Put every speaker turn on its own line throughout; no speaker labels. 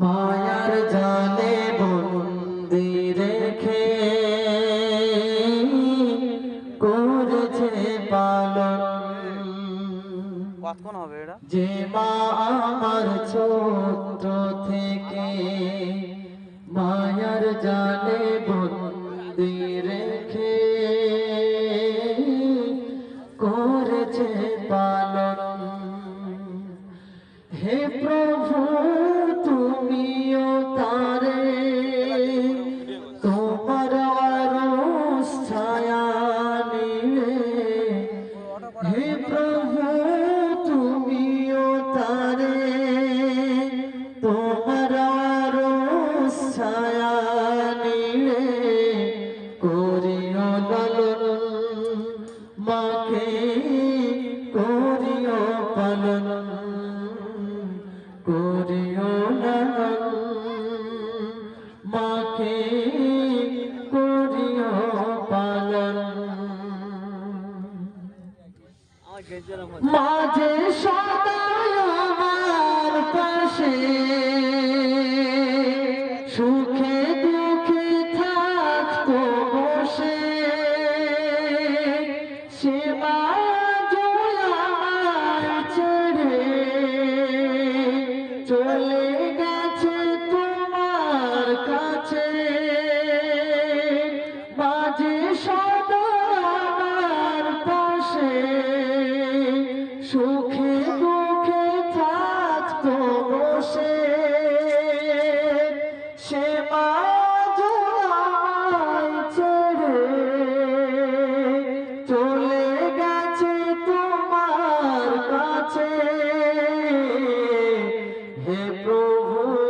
মায়ার জানে বন্দি রেখে করেছে পালন যে মা আমার ছোট থেকে মায়ার জানে মাকে করিও পালন। মাঝে প্রভু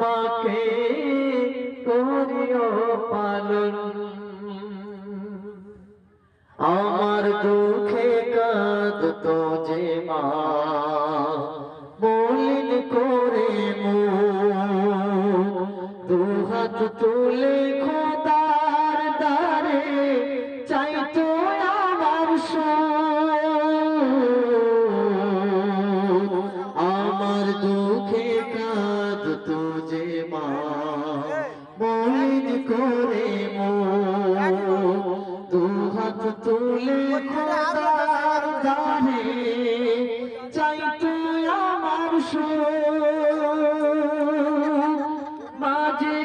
মাকে করিও পালন। আমার দুঃখে কাঁদ তো যে মা বলিন করে মু দুহাত তুলে তো যে মা বলিন করে মো দুহাত তুলে খোদার দারে চাই তো আমার। মাঝে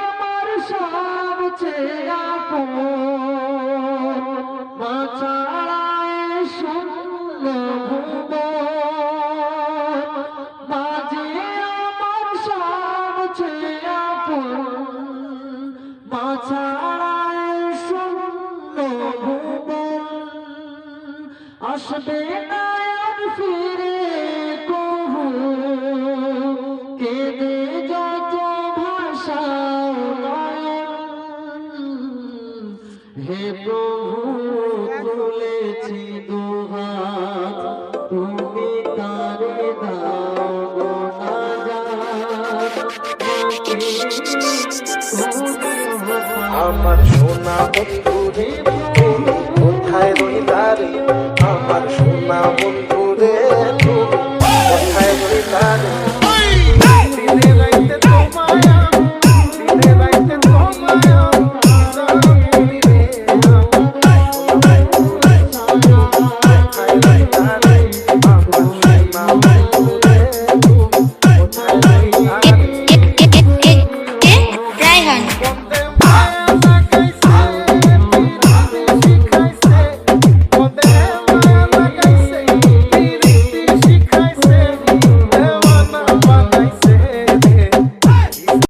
আমার সবচেয়ে আপন আসবে না ফিরে কহু কেঁদে যত ভাষা হে প্রভু তুলেছি দুহাত। তুমি তারে দাও গো না
আমার সোনা